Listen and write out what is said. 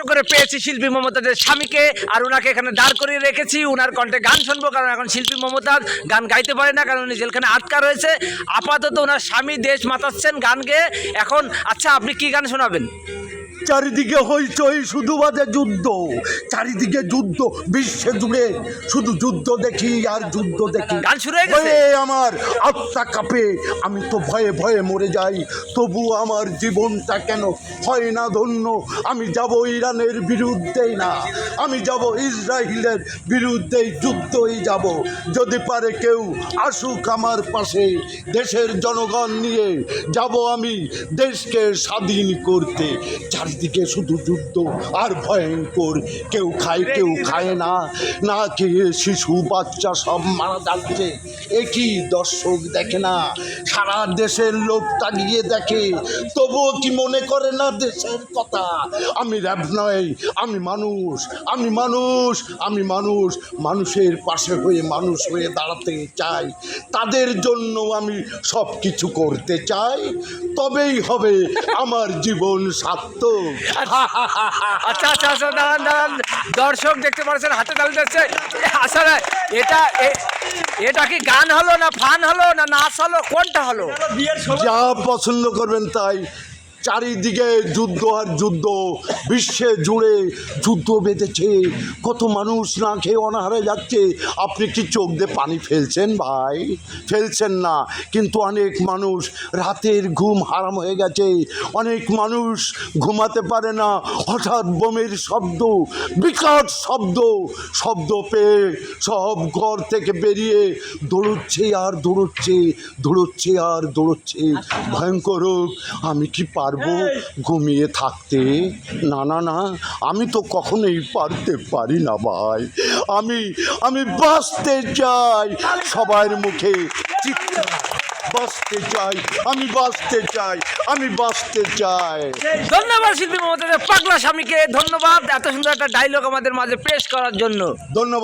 করে পেয়েছি শিল্পী মমতাজের স্বামীকে, আর ওনাকে এখানে দাঁড় করিয়ে রেখেছি। ওনার কণ্ঠে গান শুনব, কারণ এখন শিল্পী মমতাজ গান গাইতে পারে না, কারণ উনি জেলখানে আটকা রয়েছে। আপাতত ওনার স্বামী দেশ মাতাচ্ছেন গান গেয়ে এখন আচ্ছা আপনি কি গান শোনাবেন? চারিদিকে হইচই শুধু বাজে যুদ্ধ। চারিদিকে যুদ্ধ বিশ্বে জুড়ে। শুধু যুদ্ধ দেখি আর যুদ্ধ দেখি? ভয়ে আমার আত্মা কাঁপে। আমি তো ভয়ে ভয়ে মরে যাই। তবু আমার জীবনটা কেন হয় না ধন্য? আমি যাব ইরানের বিরুদ্ধেই না। আমি যাব ইসরায়েলের বিরুদ্ধেই যুদ্ধই যাব। যদি পারে কেউ আসুক আমার পাশে দেশের জনগণ নিয়ে যাব আমি দেশকে স্বাধীন করতে। চারিদিকে শুধু যুদ্ধ আর ভয়ঙ্কর। কেউ খায় কেউ খায় না। না খেয়ে শিশু, বাচ্চা সব মারা যাচ্ছে। একই দর্শক দেখে না। সারা দেশের লোক তাকিয়ে দেখে। তবুও কি মনে করে না দেশের কথা? আমি র্যাব নয় আমি মানুষ আমি মানুষ আমি মানুষ। মানুষের পাশে হয়ে মানুষ হয়ে দাঁড়াতে চাই। তাদের জন্য আমি সব কিছু করতে চাই। তবেই হবে আমার জীবন সার্থক। আচ্ছা আচ্ছা আচ্ছা দাঁড়ান দাঁড়ান। দর্শক দেখতে পাচ্ছেন, হাতে তালি যাচ্ছে আসলে এটা, এ- এটা কি গান হলো না ফান হলো না নাচ হলো? কোনটা হলো? যা পছন্দ করবেন তাই। চারিদিকে যুদ্ধ আর যুদ্ধ, বিশ্বে জুড়ে যুদ্ধ বেঁধেছে। কত মানুষ না খেয়ে অনাহারে যাচ্ছে। আপনি কি চোখ দিয়ে পানি ফেলছেন ভাই? ফেলছেন না। কিন্তু অনেক মানুষ রাতের ঘুম হারাম হয়ে গেছে। অনেক মানুষ ঘুমাতে পারে না। হঠাৎ বোমের শব্দ, বিকট শব্দ। শব্দ পেয়ে সব ঘর থেকে বেরিয়ে দৌড়চ্ছে আর দৌড়চ্ছে দৌড়চ্ছে আর দৌড়চ্ছে। ভয়ঙ্কর আমি কি পারব ঘুমিয়ে থাকতে। না না না আমি তো কখনোই পারতে পারি না ভাই। আমি আমি বাঁচতে চাই সবার মুখে চিৎকার বাঁচতে চাই আমি বাঁচতে চাই আমি বাঁচতে চাই। ধন্যবাদ শিল্পী পাগলা স্বামীকে। ধন্যবাদ এত সুন্দর একটা ডায়লগ আমাদের মাঝে পেশ করার জন্য। ধন্যবাদ।